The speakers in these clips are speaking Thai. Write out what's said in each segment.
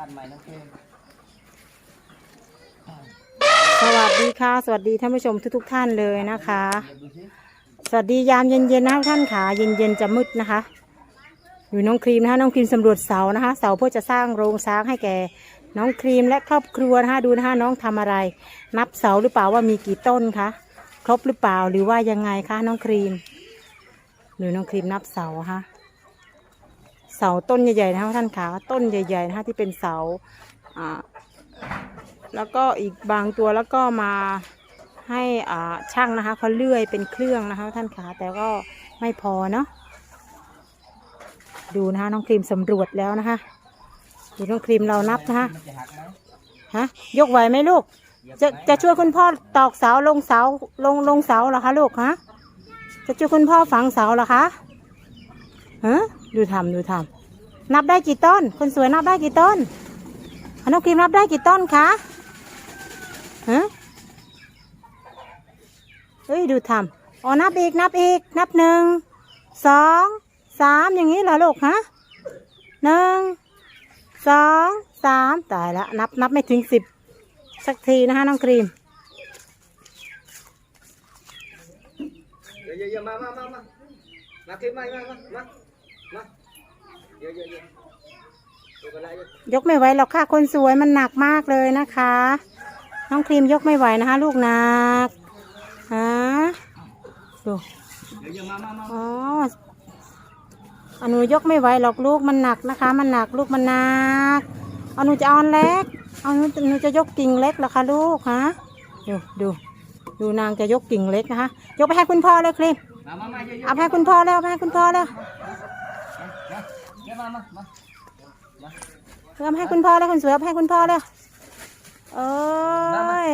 ด้านใหม่น้องเกมสวัสดีค่ะ สวัสดีท่านผู้ชมทุกๆท่านเลยนะคะเดี๋ยวดูสิสวัสดียามเย็นๆนะคะท่านขาเย็นๆจะมืดนะคะ อยู่น้องครีมนะคะน้องครีมสำรวจเสานะคะ เสาเพื่อจะสร้างโรงช้างให้แก่น้องครีมและครอบครัวนะคะดูนะคะน้องทำอะไร นับเสาหรือเปล่าว่ามีกี่ต้นคะครบหรือเปล่าหรือว่ายังไงคะน้องครีม หรือน้องครีมนับเสาคะ เสาต้นใหญ่ๆนะคะท่านขาต้นใหญ่ๆนะคะที่เป็นเสาอ่าแล้วก็อีกบางตัวแล้วก็มาให้อ่าช่างนะคะเขาเลื่อยเป็นเครื่องนะคะท่านขาแต่ก็ไม่พอเนาะดูนะคะน้องครีมสำรวจแล้วนะคะดูน้องครีมเรานับนะคะฮะยกไหวไหมลูก จะจะช่วยคุณพ่อตอกเสาลงเสาลงลงเสาเหรอคะลูกฮะจะช่วยคุณพ่อฝังเสาเหรอคะ ฮะดูทำดูทำนับได้กี่ต้น คนสวยนับได้กี่ต้นอน้องครีมนับได้กี่ต้นคะฮะเฮ้ยดูทำอ๋อนับอีกนับอีก นับหนึ่งสองสามอย่างนี้เหรอลูกฮะหนึ่งสองสามตายละนับนับไม่ถึงสิบสักทีนะคะน้องครีมเยวเดี๋ยวมามามามามาเกมมามามามามา ยกไม่ไหวหรอกค่ะคนสวยมันหนักมากเลยนะคะ น้องครีมยกไม่ไหวนะคะ ลูกหนักฮะดูอ๋ออนหนูยกไม่ไหวหรอกลูกมันหนักนะคะ มันหนักลูกมันหนักเอาหนูจะอาอันเล็กเอาหนูหนูจะยกกิ่งเล็กเหรอคะลูกฮะดูดูดูนางจะยกกิ่งเล็กนะคะ ยกไปให้คุณพ่อเลยครีมเดี๋ยวเดี๋ยวเอาไปให้คุณพ่อแล้วเอาไปให้คุณพ่อแล้ว เดี๋ยวมามามาเอาไปให้คุณพ่อแล้วคุณสวยเอให้คุณพ่อแล้วเอ้ย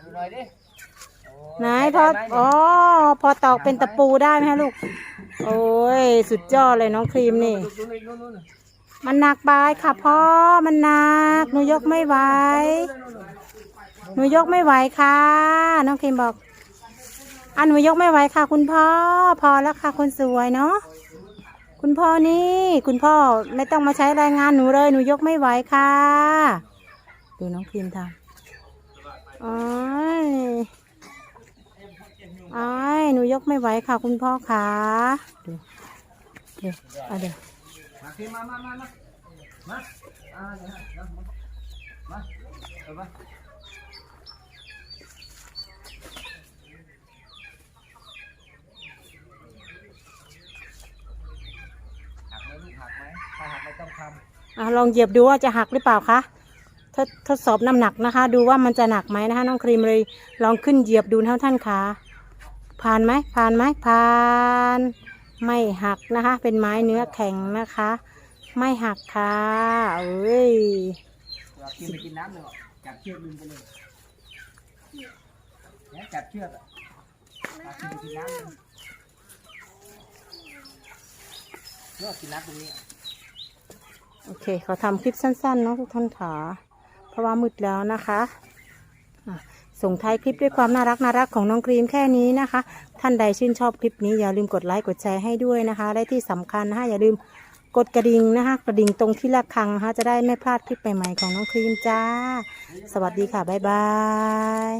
ดูหน่อยดิโอ้ไหนพออ๋อพอตอกเป็นตะปูได้ไหมลูก โอ้ย สุดยอดเลยน้องครีมนี่ มันหนักไปค่ะพ่อ มันหนัก หนูยกไม่ไหว หนูยกไม่ไหวค่ะ น้องครีมบอก อันหนูยกไม่ไหวค่ะ คุณพ่อ พอแล้วค่ะคนสวยเนาะ คุณพ่อนี่ คุณพ่อไม่ต้องมาใช้แรงงานหนูเลย หนูยกไม่ไหวค่ะ ดูน้องครีมทำอ๋อยอ้ายหนูยกไม่ไหวค่ะ คุณพ่อค่ะดูเดี๋ยวเอาเดี๋ยวมาเกมมามามามามาอ่าเดี๋ยวเดี๋ยวมามาเอามาหักไหมลูกหักไหมถ้าหักไม่ ต้องทำอะลองเหยียบดูว่าจะหักหรือเปล่าคะทดทดสอบน้ำหนักนะคะ ดูว่ามันจะหนักไหมนะคะน้องครีมเลย ลองขึ้นเหยียบดูนะท่านคะผ่านไหมผ่านไหมผ่าน ไม่หักนะคะ เป็นไม้เนื้อแข็งนะคะ ไม่หักค่ะเอ้ยเรากินไปกินน้ำเลยบอกจับเชือกดึงไปเลยเนี่ยจับเชือกอะเรากินไปกินน้ำเลยเชือกกินน้ำตรงนี้อะ โอเคเขาทำคลิปสั้นๆเนาะทุกท่านขาเพราะว่ามืดแล้วนะคะส่งท้ายคลิปด้วยความน่ารักน่ารักของน้องครีมแค่นี้นะคะ ท่านใดชื่นชอบคลิปนี้อย่าลืมกดไลค์กดแชร์ให้ด้วยนะคะ และที่สำคัญนะคะอย่าลืมกดกระดิ่งนะคะ กระดิ่งตรงที่ระฆังนะคะจะได้ไม่พลาดคลิปใหม่ๆของน้องครีมจ้า สวัสดีค่ะ บ๊ายบาย